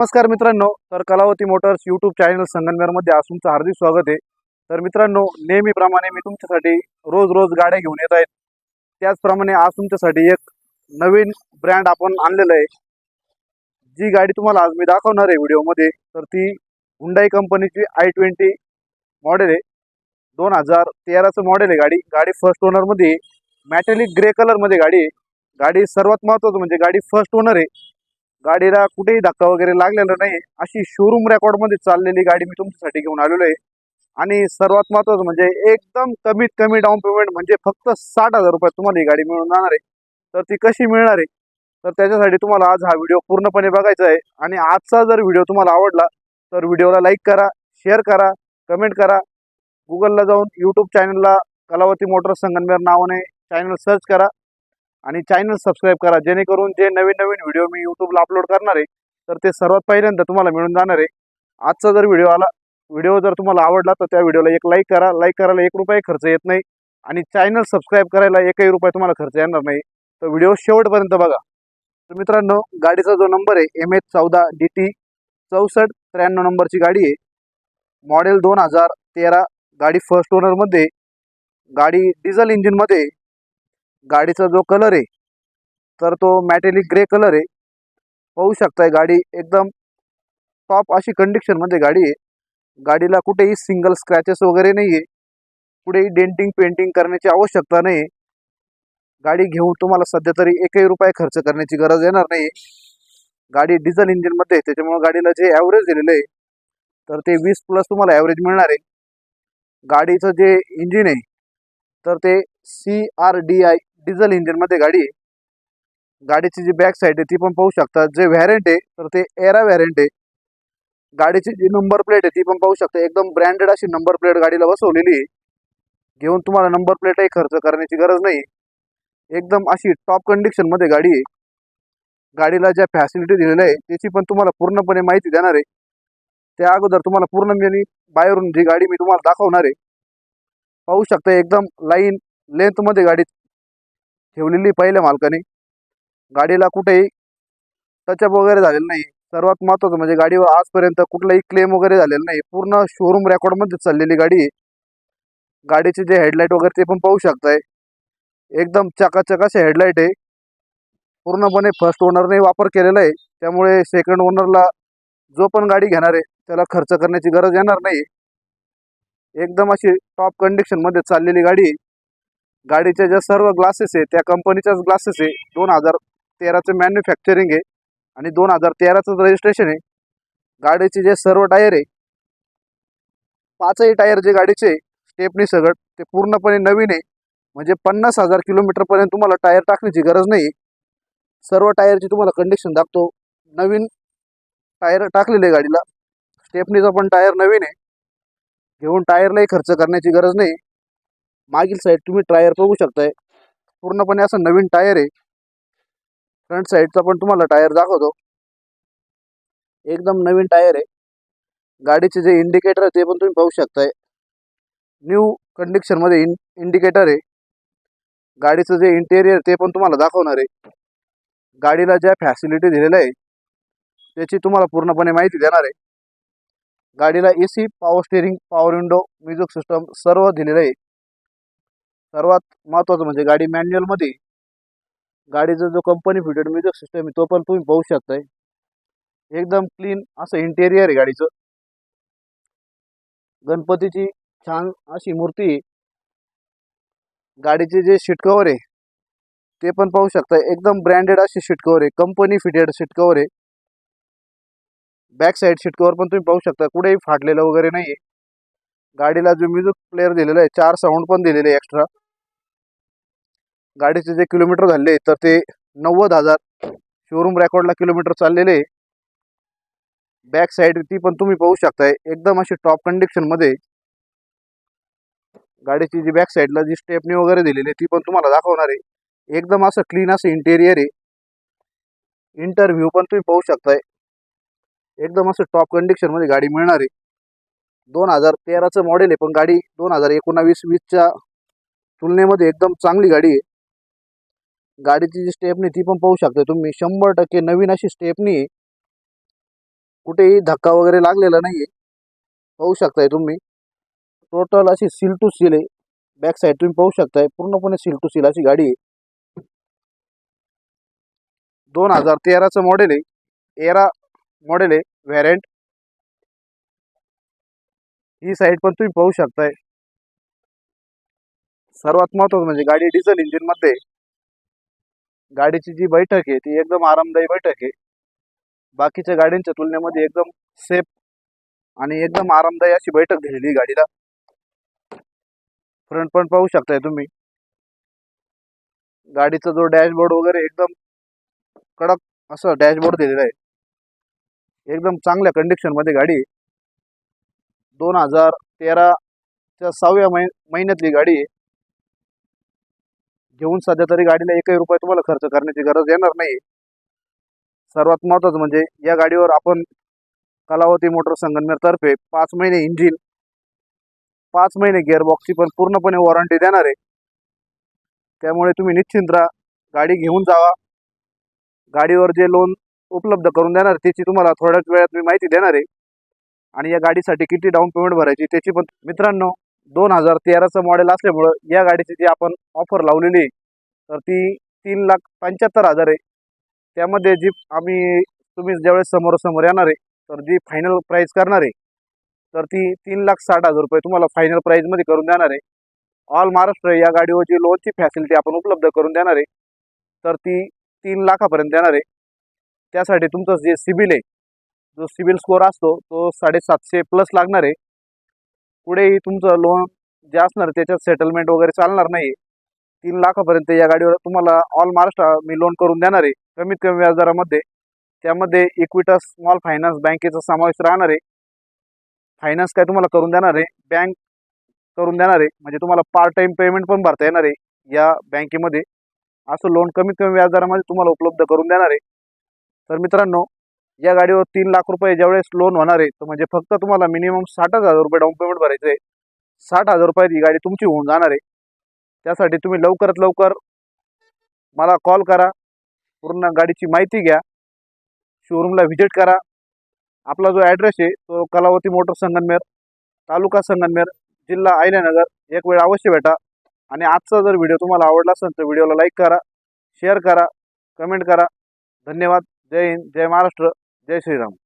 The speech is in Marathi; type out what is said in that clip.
नमस्कार मित्रांनो तर कलावती मोटर्स यूट्यूब चॅनल संगमनेरमध्ये आज तुमचं हार्दिक स्वागत आहे. तर मित्रांनो नेहमीप्रमाणे मी तुमच्यासाठी रोज रोज गाड्या घेऊन येत आहेत त्याचप्रमाणे आज तुमच्यासाठी एक नवीन ब्रँड आपण आणलेलं आहे. जी गाडी तुम्हाला आज मी दाखवणार आहे व्हिडिओमध्ये. तर ती हुंडाई कंपनीची आय ट्वेंटी मॉडेल आहे. दोन हजार तेराचं मॉडेल आहे गाडी. गाडी फर्स्ट ओनरमध्ये मॅटेलिक ग्रे कलरमध्ये गाडी आहे. गाडी सर्वात महत्त्वाचं म्हणजे गाडी फर्स्ट ओनर आहे. गाडीला कुठेही धक्का वगैरे लागलेला नाही. अशी शोरूम रेकॉर्डमध्ये चाललेली गाडी मी तुमच्यासाठी घेऊन आलेलो आहे. आणि सर्वात महत्त्वाचं म्हणजे एकदम कमीत कमी डाऊन पेमेंट म्हणजे फक्त साठ हजार रुपयात तुम्हाला ही गाडी मिळून जाणार आहे. तर ती कशी मिळणार आहे? तर त्याच्यासाठी तुम्हाला आज हा व्हिडिओ पूर्णपणे बघायचा आहे. आणि आजचा जर व्हिडिओ तुम्हाला आवडला तर व्हिडिओला लाईक करा शेअर करा कमेंट करा. गुगलला जाऊन यूट्यूब चॅनलला कलावती मोटर संगनमेर नावाने चॅनल सर्च करा. आणि चॅनल सबस्क्राईब करा जेणेकरून जे नवीन नवीन व्हिडिओ मी यूट्यूबला अपलोड करणार आहे तर ते सर्वात पहिल्यांदा तुम्हाला मिळून जाणार आहे. आजचा जर व्हिडिओ आला व्हिडिओ जर तुम्हाला आवडला तर त्या व्हिडिओला एक लाईक करा. लाईक करायला एक रुपये खर्च येत नाही आणि चॅनल सबस्क्राईब करायला एकही रुपये तुम्हाला खर्च येणार नाही. तर व्हिडिओ शेवटपर्यंत बघा. तर मित्रांनो गाडीचा जो नंबर आहे एम एच चौदा डी टी चौसष्ट त्र्याण्णव नंबरची गाडी आहे. मॉडेल दोन हजार तेरा गाडी फर्स्ट ओनरमध्ये गाडी डिझेल इंजिनमध्ये गाडीचा जो कलर आहे तर तो मॅटेलिक ग्रे कलर आहे. पाहू शकताय गाडी एकदम टॉप अशी कंडिशनमध्ये गाडी आहे. गाडीला कुठेही सिंगल स्क्रॅचेस वगैरे नाही आहे कुठेही डेंटिंग पेंटिंग करण्याची आवश्यकता नाही गाडी घेऊन तुम्हाला सध्या तरी एकही रुपये खर्च करण्याची गरज येणार नाही गाडी डिझेल इंजिनमध्ये आहे त्याच्यामुळे गाडीला जे ॲव्हरेज दिलेलं आहे तर ते वीस प्लस तुम्हाला ॲव्हरेज मिळणार आहे. गाडीचं जे इंजिन आहे तर ते C R D I diesel इंजिनमध्ये गाडी आहे. गाडीची जी बॅक साईड आहे ती पण पाहू शकता. जे व्हॅरेंट आहे तर ते एरा व्हॅरेंट आहे. गाडीची जी नंबर प्लेट आहे ती पण पाहू शकता. एकदम ब्रँडेड अशी नंबर प्लेट गाडीला बसवलेली आहे. घेऊन तुम्हाला नंबर प्लेटही खर्च करण्याची गरज नाही. एकदम अशी टॉप कंडिशनमध्ये गाडी आहे. गाडीला ज्या फॅसिलिटी दिलेल्या आहे त्याची पण तुम्हाला पूर्णपणे माहिती देणार आहे. त्या अगोदर तुम्हाला पूर्ण म्हणजे मी बाहेरून जी गाडी मी तुम्हाला दाखवणार आहे पाहू शकता. एकदम लाईन लेंथमध्ये गाडी ठेवलेली पहिल्या मालकाने. गाडीला कुठेही टचअप वगैरे झालेलं नाही. सर्वात महत्त्वाचं म्हणजे गाडीवर आजपर्यंत कुठलाही क्लेम वगैरे झालेला नाही. पूर्ण शोरूम रेकॉर्डमध्ये चाललेली गाडी. आहे गाडीचे जे हेडलाईट वगैरे ते पण पाहू शकताय. एकदम चकाचक असे हेडलाईट आहे. पूर्णपणे फर्स्ट ओनरने वापर केलेला आहे. त्यामुळे सेकंड ओनरला जो पण गाडी घेणार आहे त्याला खर्च करण्याची गरज येणार नाही. एकदम अशी टॉप कंडिशनमध्ये चाललेली गाडी आहे. गाडीच्या ज्या सर्व ग्लासेस आहे त्या कंपनीच्याच ग्लासेस आहे. दोन हजार तेराचं मॅन्युफॅक्चरिंग आहे आणि दोन हजार तेराचं रजिस्ट्रेशन आहे गाडीचे जे सर्व टायर आहे पाचही टायर जे गाडीचे स्टेपनी सगट ते पूर्णपणे नवीन आहे. म्हणजे पन्नास हजार किलोमीटरपर्यंत तुम्हाला टायर टाकण्याची गरज नाही सर्व टायरची तुम्हाला कंडिशन दाखतो नवीन टायर टाकलेले आहे गाडीला. स्टेपनीचा पण टायर नवीन आहे. घेऊन टायरलाही खर्च करण्याची गरज नाही. मागील साईड तुम्ही टायर बघू शकताय. पूर्णपणे असं नवीन टायर आहे. फ्रंट साईडचा पण तुम्हाला टायर दाखवतो. एकदम नवीन टायर आहे. गाडीचे जे इंडिकेटर आहे ते पण तुम्ही पाहू शकताय. न्यू कंडिशनमध्ये इन इंडिकेटर आहे. गाडीचं जे इंटेरियर ते पण तुम्हाला दाखवणार आहे. गाडीला ज्या फॅसिलिटी दिलेल्या आहे त्याची तुम्हाला पूर्णपणे माहिती देणार आहे. गाडीला A C power steering power window music system सर्व दिलेलं आहे. सर्वात महत्त्वाचं म्हणजे गाडी मॅन्युअलमध्ये गाडीचा जो कंपनी फिटेड म्युझिक सिस्टम आहे तो पण तुम्ही पाहू शकताय. एकदम क्लीन असं इंटेरियर आहे गाडीचं. गणपतीची छान अशी मूर्ती आहे. गाडीचे जे शिटकवर आहे ते पण पाहू शकता. एकदम ब्रँडेड अशी शिटकवर आहे. कंपनी फिटेड शिटकवर आहे. बॅक साईड शिटकवर पण तुम्ही पाहू शकता. कुठेही फाटलेलं वगैरे नाही आहे गाडीला जो म्युझिक प्लेअर दिलेला आहे चार साऊंड पण दिलेले आहे एक्स्ट्रा गाडीचे जे किलोमीटर झाले तर ते नव्वद हजार शोरूम रेकॉर्डला किलोमीटर चाललेले आहे. बॅक साईड ती पण तुम्ही पाहू शकताय. एकदम अशी टॉप कंडिशनमध्ये गाडीची जी बॅक साईडला जी स्टेपनी वगैरे दिलेली आहे ती पण तुम्हाला दाखवणार आहे. एकदम असं क्लीन असं इंटेरियर आहे. इंटरव्ह्यू पण तुम्ही पाहू शकताय. एकदम असं टॉप कंडिशनमध्ये गाडी मिळणार आहे. दोन हजार तेराचं मॉडेल आहे पण गाडी दोन हजार एकोणावीस वीसच्या तुलनेमध्ये एकदम चांगली गाडी आहे. गाडीची जी स्टेपनी ती पण पाहू शकता तुम्ही. शंभर टक्के नवीन अशी स्टेपनी आहे कुठेही धक्का वगैरे लागलेला नाहीये. पाहू शकताय तुम्ही. टोटल अशी सील टू सील आहे. बॅक साईड तुम्ही पाहू शकताय. पूर्णपणे सील टू सील अशी गाडी आहे. दोन हजार तेराचं मॉडेल आहे. एरा मॉडेल आहे. व्हॅरेंट ही साईड पण तुम्ही पाहू शकताय. सर्वात महत्वाचं म्हणजे गाडी डिझेल इंजिनमध्ये आहे. गाडीची जी बैठक आहे ती एकदम आरामदायी बैठक आहे. बाकीच्या गाड्यांच्या तुलनेमध्ये एकदम सेफ आणि एकदम आरामदायी अशी बैठक दिलेली गाडीला. फ्रंट पण पाहू शकताय तुम्ही. गाडीचा जो डॅशबोर्ड वगैरे एकदम कडक असं डॅशबोर्ड दिलेला आहे. एकदम चांगल्या कंडिशनमध्ये गाडी आहे. दोन हजार तेराच्या सहाव्या महिन्यातली गाडी आहे. घेऊन सध्या तरी गाडीला एकही रुपये तुम्हाला खर्च करण्याची गरज येणार नाही सर्वात महत्वाचं म्हणजे या गाडीवर आपण कलावती मोटर संगमनेरतर्फे पाच महिने इंजिन पाच महिने गिअरबॉक्सची पण पूर्णपणे वॉरंटी देणार आहे. त्यामुळे तुम्ही निश्चिंत राहा गाडी घेऊन जावा. गाडीवर जे लोन उपलब्ध करून देणार त्याची तुम्हाला थोड्याच वेळात मी माहिती देणार आहे. आणि या गाडीसाठी किती डाऊन पेमेंट भरायची त्याची पण मित्रांनो दोन हजार तेराचं मॉडेल असल्यामुळं या गाडीची जी आपण ऑफर लावलेली आहे तर ती तीन लाख पंच्याहत्तर हजार आहे. त्यामध्ये जी आम्ही तुम्ही ज्यावेळेस समोरासमोर येणार आहे तर जी फायनल प्राईज करणार आहे तर ती तीन लाख साठ हजार रुपये तुम्हाला फायनल प्राईजमध्ये करून देणार आहे. ऑल महाराष्ट्र या गाडीवर जी लोनची फॅसिलिटी आपण उपलब्ध करून देणार आहे तर ती तीन लाखापर्यंत देणार आहे. त्यासाठी तुमचं जे सिबिल आहे जो सिबिल स्कोअर असतो तो साडेसातशे प्लस लागणार आहे. पुढेही तुमचं लोन जे असणार आहे त्याच्यात सेटलमेंट वगैरे चालणार नाही तीन लाखापर्यंत या गाडीवर तुम्हाला ऑल महाराष्ट्र मी लोन करून देणार आहे कमीत कमी व्याजदरामध्ये. त्यामध्ये इक्विटस स्मॉल फायनान्स बँकेचा समावेश राहणार आहे. फायनान्स काय तुम्हाला करून देणार आहे? बँक करून देणार आहे. म्हणजे तुम्हाला पार्ट टाइम पेमेंट पण भरता येणार आहे या बँकेमध्ये. असं लोन कमीत कमी व्याजदरामध्ये तुम्हाला उपलब्ध करून देणार आहे. तर मित्रांनो या गाडीवर तीन लाख रुपये ज्यावेळेस लोन होणार आहे तर म्हणजे फक्त तुम्हाला मिनिमम साठ हजार रुपये डाऊन पेमेंट भरायचं आहे. साठ हजार रुपयात ही गाडी तुमची होऊन जाणार आहे. त्यासाठी तुम्ही लवकरात लवकर मला कॉल करा पूर्ण गाडीची माहिती घ्या शोरूमला व्हिजिट करा. आपला जो ॲड्रेस आहे तो कलावती मोटर संगनमेर तालुका संगनमेर जिल्हा अहिल्यानगर एक वेळ अवश्य भेटा. आणि आजचा जर व्हिडिओ तुम्हाला आवडला असेल तर व्हिडिओला लाईक करा शेअर करा कमेंट करा. धन्यवाद. जय हिंद जय महाराष्ट्र. जय श्रीराम.